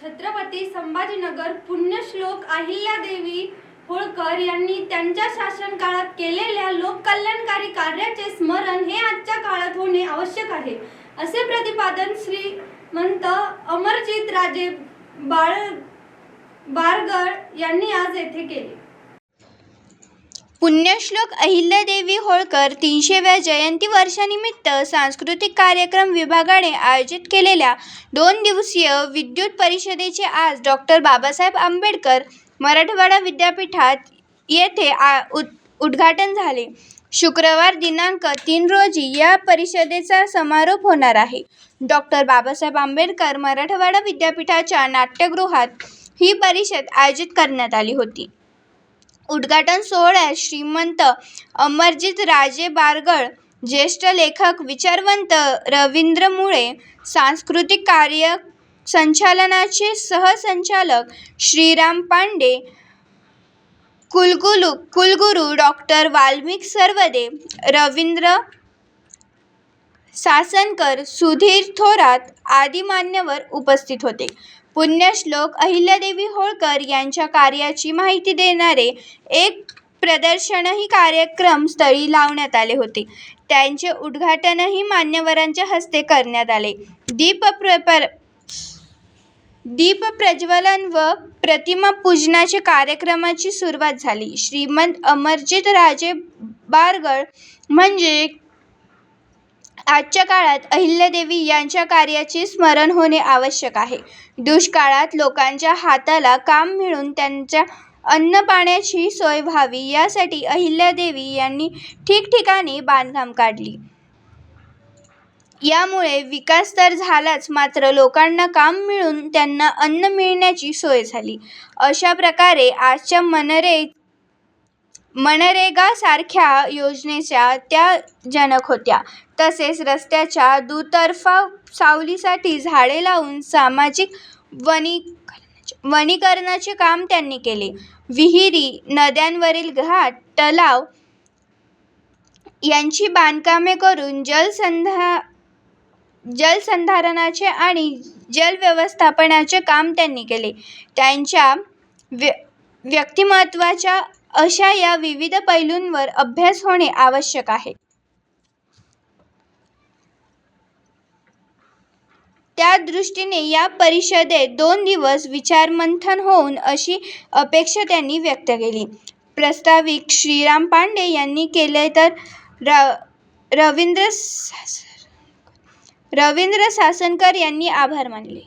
छत्रपती संभाजीनगर पुण्यश्लोक अहिल्यादेवी होळकर यांनी त्यांच्या शासन काळात केलेल्या लोककल्याणकारी कार्याचे स्मरण हे आजच्या काळात होणे आवश्यक आहे. असे प्रतिपादन श्रीमंत अमरजित राजे बाळ बारगड यांनी आज येथे केले. पुण्यश्लोक अहिल्यादेवी होळकर तीनशेव्या जयंती वर्षानिमित्त सांस्कृतिक कार्यक्रम विभागाने आयोजित केलेल्या दोन दिवसीय विद्युत परिषदेचे आज डॉक्टर बाबासाहेब आंबेडकर मराठवाडा विद्यापीठात येथे आ उद उद्घाटन झाले. शुक्रवार दिनांक तीन रोजी या परिषदेचा समारोप होणार आहे. डॉक्टर बाबासाहेब आंबेडकर मराठवाडा विद्यापीठाच्या नाट्यगृहात ही परिषद आयोजित करण्यात आली होती. उद्घाटन सोहळ्यात श्रीमंत अमरजित राजे बारगळ ज्येष्ठ लेखक विचारवंत रवींद्र मुळे सांस्कृतिक कार्य संचालनाचे सहसंचालक श्रीराम पांडे कुलगुलू कुलगुरू डॉक्टर वाल्मिक सरवदे रवींद्र सासनकर सुधीर थोरात आदी मान्यवर उपस्थित होते. पुण्यश्लोक अहिल्यादेवी होळकर यांच्या कार्याची माहिती देणारे एक प्रदर्शनही कार्यक्रम स्थळी लावण्यात आले होते. त्यांचे उद्घाटनही मान्यवरांच्या हस्ते करण्यात आले. दीप प्र पर दीप प्रज्वलन व प्रतिमा पूजनाचे कार्यक्रमाची सुरुवात झाली. श्रीमंत अमरजित राजे बारगळ म्हणजे आजच्या काळात अहिल्यादेवी यांच्या कार्याचे स्मरण होणे आवश्यक आहे. दुष्काळात लोकांच्या हाताला काम मिळून त्यांच्या अन्नपाण्याची सोय व्हावी यासाठी अहिल्यादेवी यांनी ठिकठिकाणी बांधकाम काढली. यामुळे विकास तर झालाच मात्र लोकांना काम मिळून त्यांना अन्न मिळण्याची सोय झाली. अशा प्रकारे आजच्या मनरे मनरेगासारख्या योजनेच्या त्या जनक होत्या. तसेच रस्त्याच्या दुतर्फा सावलीसाठी झाडे लावून सामाजिक वनी वनीकरणाचे काम त्यांनी केले. विहिरी नद्यांवरील घाट तलाव यांची बांधकामे करून जलसंधा जलसंधारणाचे आणि जल व्यवस्थापनाचे काम त्यांनी केले. त्यांच्या व्य व्यक्तिमत्वाच्या अशा या विविध पैलूंवर अभ्यास होणे आवश्यक आहे. त्या दृष्टीने या परिषदेत दोन दिवस विचारमंथन होऊन अशी अपेक्षा त्यांनी व्यक्त केली. प्रस्ताविक श्रीराम पांडे यांनी केले तर र रवींद्र रवींद्र सासनकर यांनी आभार मानले.